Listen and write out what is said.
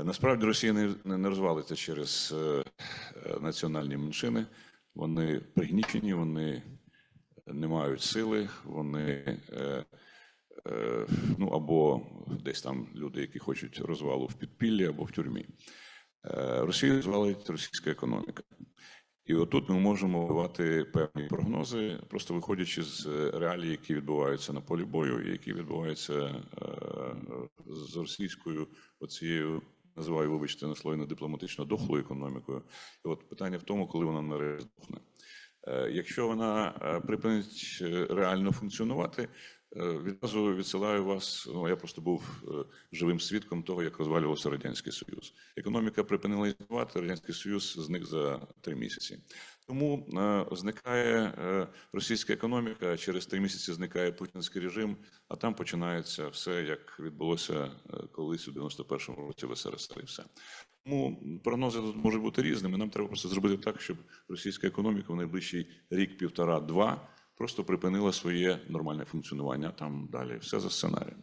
Е, Насправді Росія не, не розвалиться через е, е, національні меншини. Вони пригнічені, вони не мають сили, вони ну або десь там люди, які хочуть розвалу в підпіллі або в тюрмі. Росію розвалить російська економіка. І отут ми можемо давати певні прогнози, просто виходячи з реалій, які відбуваються на полі бою, і які відбуваються з російською оцією, називаю, вибачте, наслойно дипломатично дохлою економікою. І от питання в тому, коли вона нарешті здохне. Е, Якщо вона е, припинить е, реально функціонувати, відразу відсилаю вас. Ну я просто був живим свідком того, як розвалювався радянський союз. Економіка припинила існувати, радянський союз зник за три місяці. Тому зникає російська економіка. Через три місяці зникає путінський режим, а там починається все, як відбулося колись у 91-му році в СРСР. І все. Тому прогнози тут можуть бути різними. Нам треба просто зробити так, щоб російська економіка в найближчий рік, півтора, два просто припинила своє нормальне функціонування. Там далі все за сценарієм.